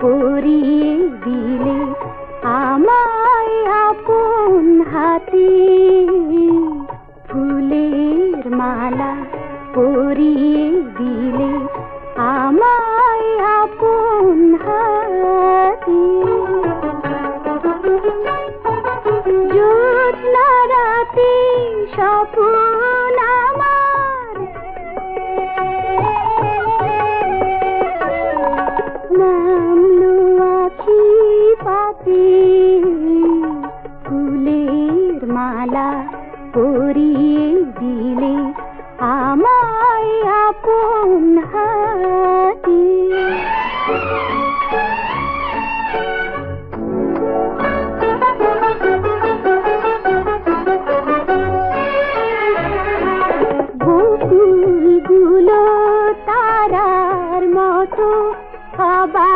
পরিয়ে দিলে আমায় আপন হাতে ফুলের মালা পরিয়ে দিলে আমায় আপন হাতে। জ্যোৎস্না রাতে স্বপ্ন পাতে ফুলের মালা পরিয়ে দিলে আমায় আপন হাতে। বকুলগুলো তারার মতো অবাক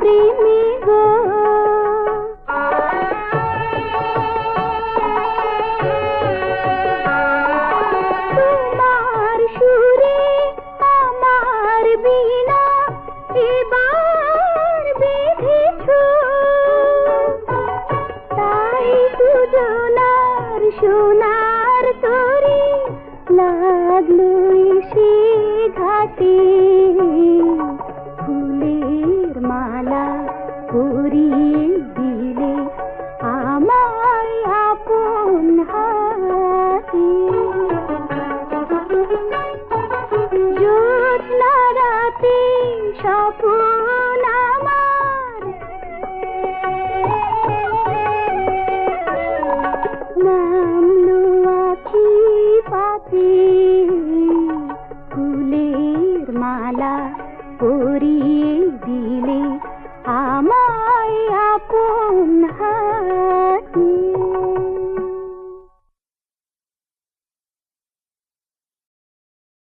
প্রেমী গো তোমার সুরে আমার বিনা এবার বেঁধেছ। তাই দুজনার সোনার তরি লাগল পুরিয়ে দিলে আমার আপন হাতে। জোৎনা রাতে স্বপন আমার। ফুলের মালা পরিয়ে দিলে।